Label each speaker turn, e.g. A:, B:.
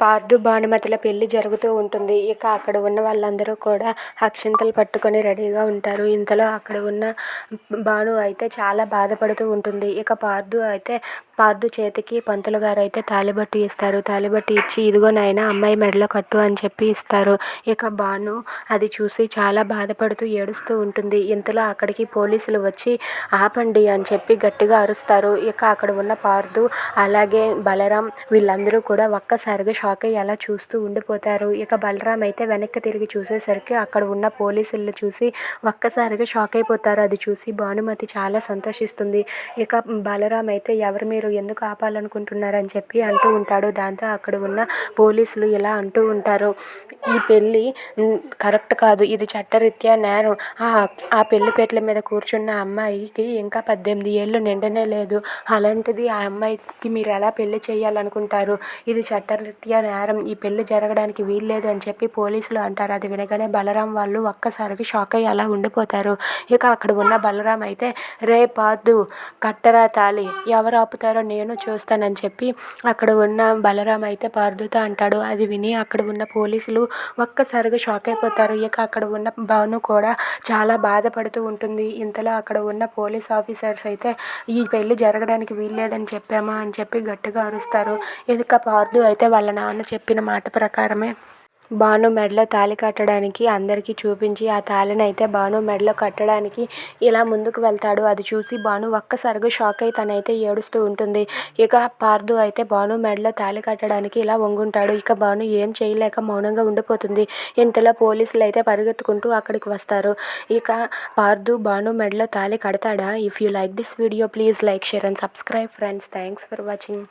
A: పార్థు భానుమతుల పెళ్ళి జరుగుతూ ఉంటుంది. ఇక అక్కడ ఉన్న వాళ్ళందరూ కూడా అక్షింతలు పట్టుకొని రెడీగా ఉంటారు. ఇంతలో అక్కడ ఉన్న భాను అయితే చాలా బాధపడుతూ ఉంటుంది. ఇక పార్థు అయితే పార్థు చేతికి పంతులు గారు అయితే తాళిబట్టు ఇస్తారు. తాళిబట్టు ఇచ్చి ఇదిగో నాయన అమ్మాయి మెడలో కట్టు అని చెప్పి ఇస్తారు. ఇక భాను అది చూసి చాలా బాధపడుతూ ఏడుస్తూ ఉంటుంది. ఇంతలో అక్కడికి పోలీసులు వచ్చి ఆపండి అని చెప్పి గట్టిగా అరుస్తారు. ఇక అక్కడ ఉన్న పార్థు అలాగే బలరాం వీళ్ళందరూ కూడా ఒక్కసారిగా షాక్ అయ్యి అలా చూస్తూ ఉండిపోతారు. ఇక బలరాం అయితే వెనక్కి తిరిగి చూసేసరికి అక్కడ ఉన్న పోలీసులు చూసి ఒక్కసారిగా షాక్ అయిపోతారు. అది చూసి భానుమతి చాలా సంతోషిస్తుంది. ఇక బలరాం అయితే ఎవరు మీరు? ఎందుకు ఆపాలనుకుంటున్నారని చెప్పి అంటూ ఉంటాడు. దాంతో అక్కడ ఉన్న పోలీసులు ఇలా అంటూ ఉంటారు. ఈ పెళ్ళి కరెక్ట్ కాదు. ఇది చట్టరీత్యా నేరం. ఆ పెళ్ళి పెట్ల మీద కూర్చున్న అమ్మాయికి ఇంకా పద్దెనిమిది ఏళ్ళు నిండనే లేదు. అలాంటిది ఆ అమ్మాయికి మీరు ఎలా పెళ్ళి చేయాలనుకుంటారు? ఇది చట్టరీత్యా నేరం. ఈ పెళ్ళి జరగడానికి వీల్లేదు అని చెప్పి పోలీసులు అంటారు. అది వినగానే బలరాం వాళ్ళు ఒక్కసారికి షాక్ అయ్యి అలా ఉండిపోతారు. ఇక అక్కడ ఉన్న బలరాం అయితే రే పాదు కట్టరా తాళి. ఎవరు ఆపుతారో నేను చూస్తానని చెప్పి అక్కడ ఉన్న బలరాం అయితే పార్దుతో అంటాడు. అది విని అక్కడ ఉన్న పోలీసులు ఒక్కసారిగా షాక్ అయిపోతారు. ఇక అక్కడ ఉన్న భాను కూడా చాలా బాధపడుతూ ఉంటుంది. ఇంతలో అక్కడ ఉన్న పోలీస్ ఆఫీసర్స్ అయితే ఈ పెళ్ళి జరగడానికి వీల్లేదని చెప్పామా అని చెప్పి గట్టిగా అరుస్తారు. ఇక పార్దు అయితే వాళ్ళ నాన్న చెప్పిన మాట ప్రకారమే భాను మెడలో తాళి కట్టడానికి అందరికీ చూపించి ఆ తాళిని అయితే భాను మెడలో కట్టడానికి ఇలా ముందుకు వెళ్తాడు. అది చూసి భాను ఒక్కసారిగా షాక్ అయి తనైతే ఏడుస్తూ ఉంటుంది. ఇక పార్దు అయితే భాను మెడలో తాళి కట్టడానికి ఇలా వంగుంటాడు. ఇక భాను ఏం చేయలేక మౌనంగా ఉండిపోతుంది. ఇంతలో పోలీసులు అయితే పరిగెత్తుకుంటూ అక్కడికి వస్తారు. ఇక పార్దు భాను మెడలో తాళి కడతాడా? If you like this video please like share and subscribe friends thanks for watching